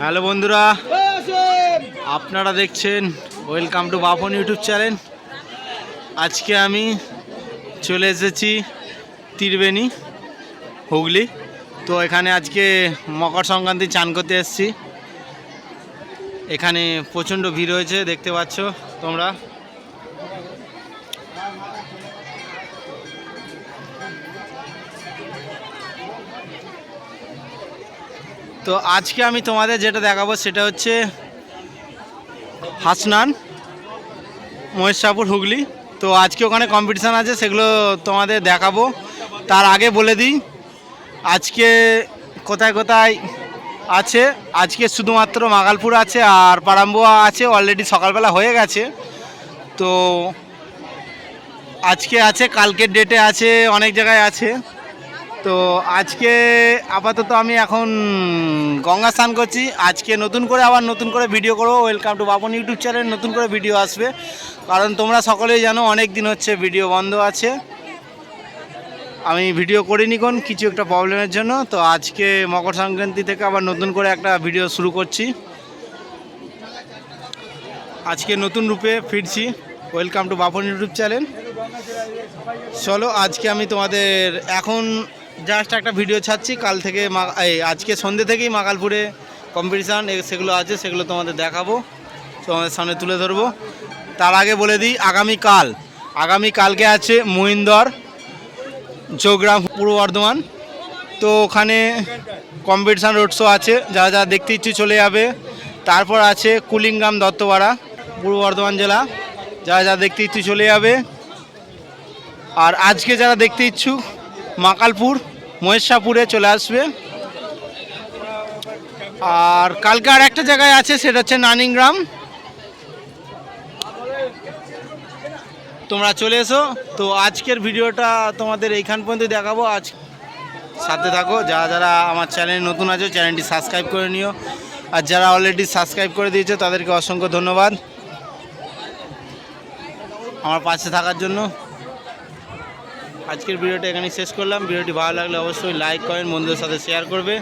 Hello বন্ধুরা, আপনারা দেখছেন welcome to Bapan YouTube channel. আজকে আমি চলে এসেছি তীরবেণী, হুগলি। তো এখানে আজকে মকর সংক্রান্তি চান করতে এসেছি। এখানে প্রচণ্ড ভিড় হয়েছে, দেখতে পাচ্ছ তোমরা। তো আজকে আমি তোমাদের যেটা দেখাবো সেটা হচ্ছে হাসনান মহেশাপুর হুগলি। তো আজকে ওখানে কম্পিটিশান আছে, সেগুলো তোমাদের দেখাবো। তার আগে বলে দিই, আজকে কোথায় কোথায় আছে? আজকে শুধুমাত্র মাগালপুর আছে আর পারাম্বুয়া আছে অলরেডি সকালবেলা হয়ে গেছে। তো আজকে আছে, কালকের ডেটে আছে, অনেক জায়গায় আছে। তো আজকে আপাতত আমি এখন গঙ্গা স্নান করছি। আজকে নতুন করে আবার নতুন করে ভিডিও করব। Welcome to Bapan YouTube channel নতুন করে ভিডিও আসবে। কারণ তোমরা সকলেই জানো অনেক দিন হচ্ছে ভিডিও বন্ধ আছে। আমি ভিডিও করিনি কোন, কিছু একটা প্রবলেমের জন্য। তো আজকে মকর সংক্রান্তি থেকে আবার নতুন করে একটা ভিডিও শুরু করছি। আজকে নতুন রূপে ফিরছি। Welcome to Bapan YouTube channel চলো, আজকে আমি তোমাদের এখন জাস্ট একটা ভিডিও ছাড়ছি, কাল থেকে মা- এই আজকে সন্ধ্যে থেকেই মাকালপুরে কম্পিটিশান সেগুলো আছে, সেগুলো তোমাদের দেখাবো, তোমাদের সামনে তুলে ধরবো। তার আগে বলে দিই আগামীকাল আগামীকালকে আছে মহিন্দর চৌগ্রাম পূর্ব বর্ধমান। তো ওখানে কম্পিটিশান রোড শো আছে, যারা যারা দেখতে ইচ্ছে চলে যাবে। তারপর আছে কুলিংগ্রাম দত্তপাড়া, পূর্ব বর্ধমান জেলা, যারা যারা দেখতে ইচ্ছে চলে যাবে। আর আজকে যারা দেখতে ইচ্ছুক মাকালপুর মহেশাপুরে চলে আসবে। আর কালকে আর একটা জায়গায় আছে, সেটা হচ্ছে নানিংগ্রাম। তোমরা চলে এসো। তো আজকের ভিডিওটা তোমাদের এইখান পর্যন্ত দেখাবো। আজ সাথে থাকো। যারা যারা আমার চ্যানেল নতুন আছে, চ্যানেলটি সাবস্ক্রাইব করে নিও। আর যারা অলরেডি সাবস্ক্রাইব করে দিয়েছে, তাদেরকে অসংখ্য ধন্যবাদ। আমার পাশে থাকার জন্য। আজকের ভিডিওটা এখানে শেষ করলাম। ভিডিওটি ভালো লাগলে অবশ্যই লাইক করেন, বন্ধুদের সাথে শেয়ার করবে।